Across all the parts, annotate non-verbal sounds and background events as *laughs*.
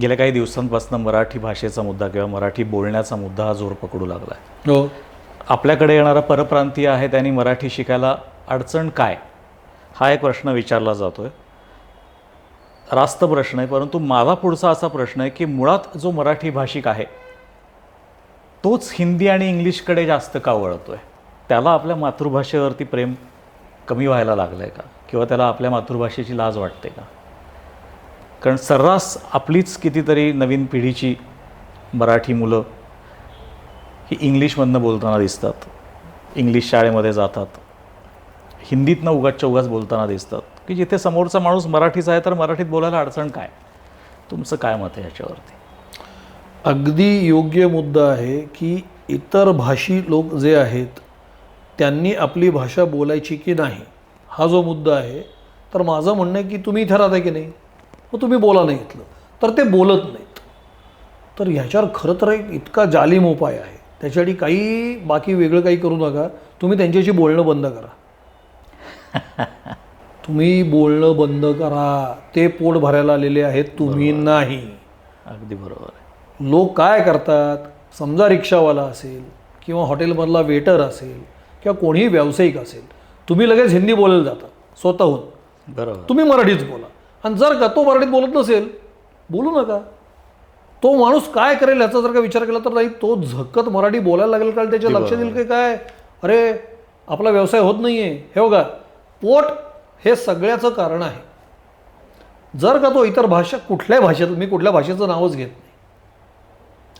गेल्या काही दिवसांपासून मराठी भाषेचा मुद्दा किंवा मराठी बोलण्याचा मुद्दा हा जोर पकडू लागला आहे हो. आपल्याकडे येणारा परप्रांतीय आहे त्यांनी मराठी शिकायला अडचण काय? हा एक प्रश्न विचारला जातो आहे रास्त प्रश्न आहे परंतु माझा पुढचा असा प्रश्न आहे की मुळात जो मराठी भाषिक आहे तोच हिंदी आणि इंग्लिशकडे जास्त का वळतो आहे त्याला आपल्या मातृभाषेवरती प्रेम कमी व्हायला लागलं आहे का? किंवा त्याला आपल्या मातृभाषेची लाज वाटते का? कारण सर्रास आपलीच कितीतरी नवीन पिढीची मराठी मुलं ही इंग्लिशमधनं बोलताना दिसतात. इंग्लिश शाळेमध्ये जातात. हिंदीतनं उगाचच्या उगाच बोलताना दिसतात. की जिथे समोरचा माणूस मराठीचा आहे तर मराठीत बोलायला अडचण काय? तुमचं काय मत आहे याच्यावरती? अगदी योग्य मुद्दा आहे की इतर भाषी लोक जे आहेत त्यांनी आपली भाषा बोलायची की नाही? हा जो मुद्दा आहे तर माझं म्हणणं आहे की तुम्ही इथे राहता की नाही? मग तुम्ही बोला नाही इथलं तर ते बोलत नाहीत. तर ह्याच्यावर खरं तर एक इतका जालीम उपाय आहे. त्याच्यासाठी काही बाकी वेगळं काही करू नका. तुम्ही त्यांच्याशी बोलणं बंद करा. *laughs* तुम्ही बोलणं बंद करा. ते पोट भरायला आलेले आहेत तुम्ही नाही. अगदी बरोबर आहे. लोक काय करतात? समजा रिक्षावाला असेल किंवा हॉटेलमधला वेटर असेल किंवा कोणीही व्यावसायिक असेल तुम्ही लगेच हिंदी बोलायला जाता स्वतःहून. बरोबर. तुम्ही मराठीच बोला. आणि जर का तो मराठीत बोलत नसेल बोलू नका. तो माणूस काय करेल याचा जर का विचार केला तर नाही तो झकत मराठी बोलायला लागेल कारण त्याच्या लक्षात येईल की काय? अरे आपला व्यवसाय होत नाही आहे हे बघा पोट हे सगळ्याचं कारण आहे. जर का तो इतर भाषा कुठल्याही भाषेत मी कुठल्या भाषेचं नावच घेत नाही.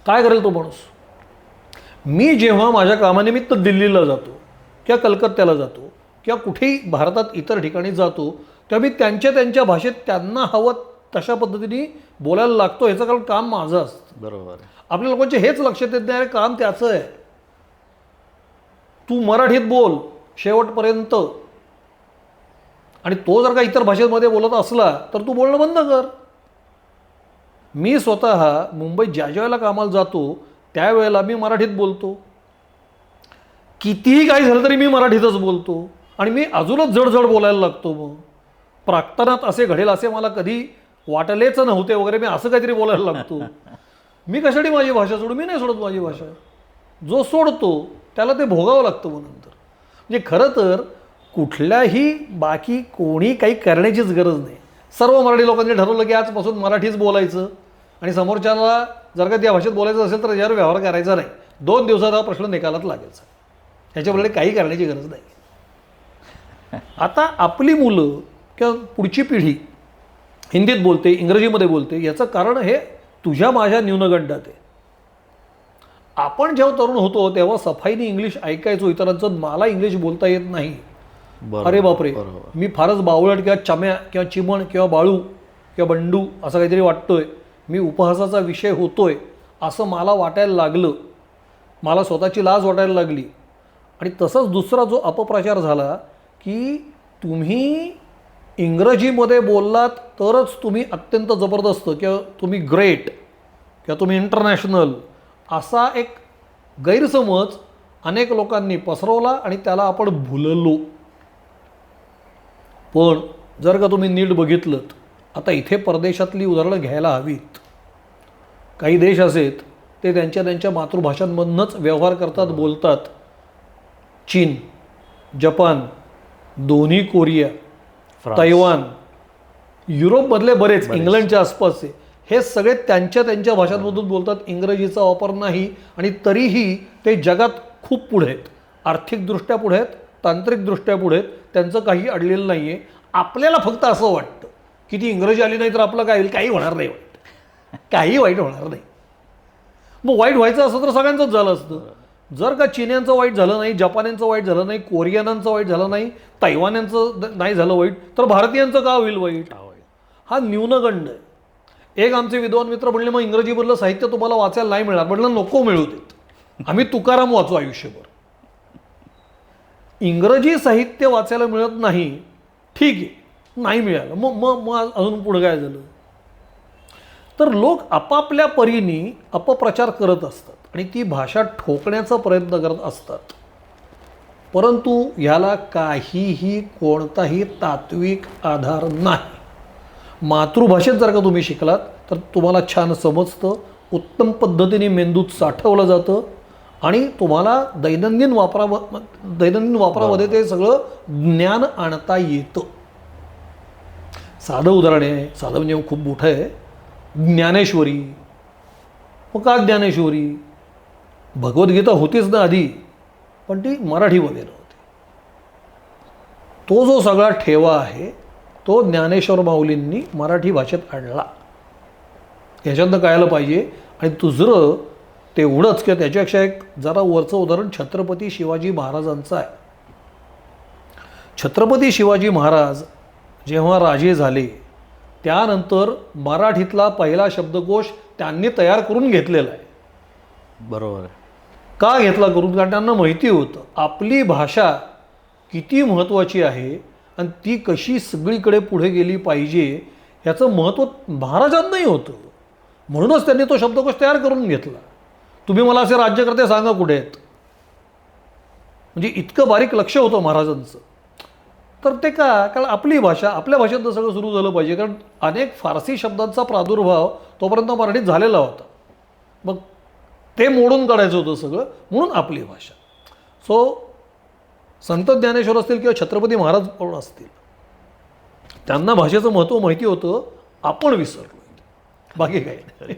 काय करेल तो माणूस? मी जेव्हा माझ्या कामानिमित्त दिल्लीला जातो किंवा कलकत्त्याला जातो किंवा कुठेही भारतात इतर ठिकाणी जातो मी त्यांच्या त्यांच्या भाषेत त्यांना हवं तशा पद्धतीने बोलायला लागतो. ह्याचं कारण काम माझं असतं. बरोबर. आपल्या लोकांचे हेच लक्षात येत नाही. अरे काम त्याचं आहे. तू मराठीत बोल शेवटपर्यंत. आणि तो जर का इतर भाषेमध्ये बोलत असला तर तू बोलणं बंद कर. मी स्वतः मुंबईत ज्या ज्या वेळेला कामाला जातो त्यावेळेला मी मराठीत बोलतो. कितीही काही झालं तरी मी मराठीतच बोलतो. आणि मी अजूनच जडजड बोलायला लागतो मग. प्राक्तनात असे घडेल असे मला कधी वाटलेच नव्हते वगैरे मी असं काहीतरी बोलायला लागतो. मी कशासाठी माझी भाषा सोडू? मी नाही सोडत माझी भाषा. जो सोडतो त्याला ते भोगावं लागतं मग नंतर. म्हणजे खरं तर कुठल्याही बाकी कोणी काही करण्याचीच गरज नाही. सर्व मराठी लोकांनी ठरवलं की आजपासून मराठीच बोलायचं. आणि समोरच्याला जर का त्या भाषेत बोलायचं असेल तर यावर व्यवहार करायचा नाही. दोन दिवसात हा प्रश्न निकालात लागायचा. ह्याच्यामुळे काही करण्याची गरज नाही. आता आपली मुलं किंवा पुढची पिढी हिंदीत बोलते इंग्रजीमध्ये बोलते याचं कारण हे तुझ्या माझ्या न्यूनगंडात आहे. आपण जेव्हा तरुण होतो तेव्हा सफाईने इंग्लिश ऐकायचो इतरांचं मला इंग्लिश बोलता येत नाही. अरे बापरे मी फारच बावळट किंवा चम्या किंवा चिमण किंवा बाळू किंवा बंडू असं काहीतरी वाटतोय. मी उपहासाचा विषय होतोय असं मला वाटायला लागलं. मला स्वतःची लाज वाटायला लागली. आणि तसंच दुसरा जो अपप्रचार झाला की तुम्ही इंग्रजीमध्ये बोललात तरच तुम्ही अत्यंत जबरदस्त किंवा तुम्ही ग्रेट किंवा तुम्ही इंटरनॅशनल असा एक गैरसमज अनेक लोकांनी पसरवला आणि त्याला आपण भुललो. पण जर का तुम्ही नीट बघितलं आता इथे परदेशातली उदाहरणं घ्यायला हवीत. काही देश असेत ते त्यांच्या त्यांच्या मातृभाषांमधनंच व्यवहार करतात बोलतात. चीन जपान दोन्ही कोरिया. तैवान. युरोपमधले बरेच इंग्लंडच्या आसपासचे. हे सगळे त्यांच्या त्यांच्या भाषांमधून बोलतात. इंग्रजीचा वापर नाही आणि तरीही ते जगात खूप पुढे आहेत. आर्थिकदृष्ट्या पुढे आहेत तांत्रिकदृष्ट्या पुढे आहेत. त्यांचं काही अडलेलं नाही आहे आपल्याला फक्त असं वाटतं की ती इंग्रजी आली नाही तर आपलं काय होईल? काही होणार नाही वाईट काही वाईट होणार नाही. मग वाईट व्हायचं असं तर सगळ्यांचंच झालं असतं. जर का चीन्यांचं वाईट झालं नाही जपान्यांचं वाईट झालं नाही कोरियनांचं वाईट झालं नाही तैवान्यांचं नाही झालं वाईट तर भारतीयांचं का होईल वाईट? हा न्यूनगंड आहे. एक आमचे विद्वान मित्र म्हणले मग इंग्रजीमधलं साहित्य तुम्हाला वाचायला नाही मिळणार. म्हटलं नको मिळू देत. आम्ही तुकाराम वाचू आयुष्यभर. इंग्रजी साहित्य वाचायला मिळत नाही ठीक आहे नाही मिळालं. मग मग मग अजून पुढं काय झालं? तर लोक आपापल्या परीने अपप्रचार करत असतात आणि ती भाषा ठोकण्याचा प्रयत्न करत असतात. परंतु ह्याला काहीही कोणताही तात्विक आधार नाही. मातृभाषेत जर का तुम्ही शिकलात तर तुम्हाला छान समजतं उत्तम पद्धतीने मेंदूत साठवलं जातं आणि तुम्हाला दैनंदिन वापरा दैनंदिन वापरामध्ये ते सगळं ज्ञान आणता येतं. साधं उदाहरण आहे साधं म्हणजे खूप मोठं आहे. ज्ञानेश्वरी मग का ज्ञानेश्वरी. भगवद्गीता होतीच ना आधी पण ती मराठीमध्ये नव्हती. तो जो सगळा ठेवा आहे तो ज्ञानेश्वर माऊलींनी मराठी भाषेत आणला. ह्याच्यातनं कळायला पाहिजे आणि दुसरं तेवढंच किंवा त्याच्यापेक्षा एक जरा वरचं उदाहरण छत्रपती शिवाजी महाराजांचं आहे. छत्रपती शिवाजी महाराज जेव्हा राजे झाले त्यानंतर मराठीतला पहिला शब्दकोश त्यांनी तयार करून घेतलेला आहे. बरोबर आहे. का घेतला? करून कारण त्यांना माहिती होतं. आपली भाषा किती महत्त्वाची आहे आणि ती कशी सगळीकडे पुढे गेली पाहिजे याचं महत्त्व महाराजांनाही होतं. म्हणूनच त्यांनी तो शब्दकोश तयार करून घेतला. तुम्ही मला असे राज्यकर्ते सांगा कुठे आहेत? म्हणजे इतकं बारीक लक्ष होतं महाराजांचं. तर ते का कारण आपली भाषा आपल्या भाषेतनं सगळं सुरू झालं पाहिजे. कारण अनेक फारसी शब्दांचा प्रादुर्भाव तोपर्यंत मराठीत झालेला होता. मग ते मोडून काढायचं होतं सगळं. म्हणून आपली भाषा. सो संत ज्ञानेश्वर असतील किंवा छत्रपती महाराज पण असतील? त्यांना भाषेचं महत्त्व माहिती होतं. आपण विसरलो बाकी काही नाही.